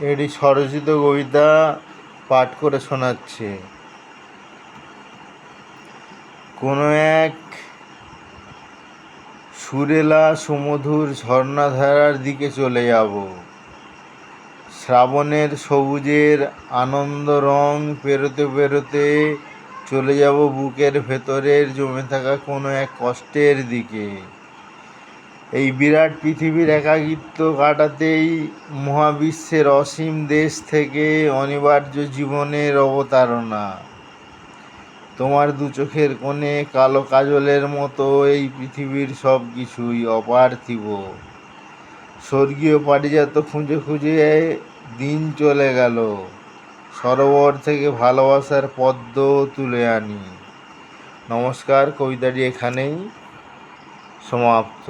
এটি স্বরচিত কবিতা পাঠ করে শোনাচ্ছে। কোনো এক সুরেলা সুমধুর ঝর্ণাধারার দিকে চলে যাব। শ্রাবণের সবুজের আনন্দ রং পেরোতে পেরোতে চলে যাব বুকের ভেতরের জমে থাকা কোনো এক কষ্টের দিকে। এই বিরাট পৃথিবীর একাকিত্ব কাটাতেই মহাবিশ্বের অসীম দেশ থেকে অনিবার্য জীবনের অবতারণা। তোমার দু চোখের কোণে কালো কাজলের মতো এই পৃথিবীর সব কিছুই অপার্থিব। স্বর্গীয় পারিজাত খুঁজে খুঁজে দিন চলে গেল। সরোবর থেকে ভালোবাসার পদ্ম তুলে আনি। নমস্কার, কবিতাটি এখানেই সমাপ্ত।